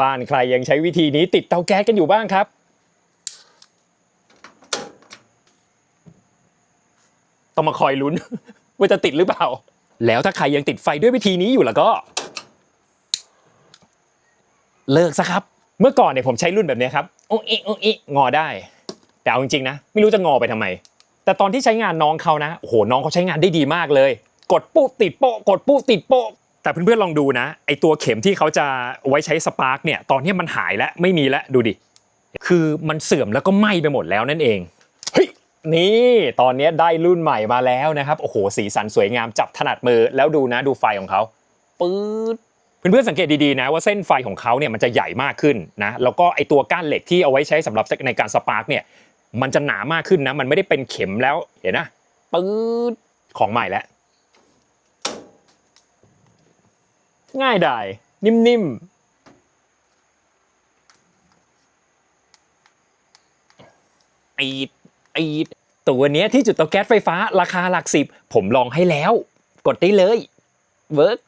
บ้านใครยังใช้วิธีนี้ติดเตาแก๊สกันอยู่บ้างครับ ต้องมาคอยลุ้น ว่าจะติดหรือเปล่า แล้วถ้าใครยังติดไฟด้วยวิธีนี้อยู่แล้วก็ เลิกซะครับ เมื่อก่อนเนี่ยผมใช้รุ่นแบบนี้ครับโอ้อิโอ้อิงอได้ แต่เอาจริงๆนะ ไม่รู้จะงอไปทำไม แต่ตอนที่ใช้งานน้องเขานะโอ้โหน้องเขาใช้งานได้ดีมากเลย กดปุ๊บติดโป๊ะกดปุ๊บติดโป๊ะ แต่เพื่อนๆลองดูนะไอตัวเข็มที่เขาจะไว้ใช้สปาร์กเนี่ยตอนนี้มันหายแล้วไม่มีแล้วดูดิคือมันเสื่อมแล้วก็ไหม้ไปหมดแล้วนั่นเองเฮ้ยนี่ตอนนี้ได้รุ่นใหม่มาแล้วนะครับโอ้โหสีสันสวยงามจับถนัดมือแล้วดูนะดูไฟของเขาปื๊ดเพื่อนๆสังเกตดีๆนะว่าเส้นไฟของเขาเนี่ยมันจะใหญ่มากขึ้นนะแล้วก็ไอตัวก้านเหล็กที่เอาไว้ใช้สำหรับในการสปาร์กเนี่ยมันจะหนามากขึ้นนะมันไม่ได้เป็นเข็มแล้วเห็นนะปื๊ดของใหม่แล้ว ง่ายดาย นิ่มๆอีดอีดตัวเนี้ยที่จุดเตาแก๊สไฟฟ้าราคาหลักสิบ ผมลองให้แล้ว กดได้เลย เวิร์ก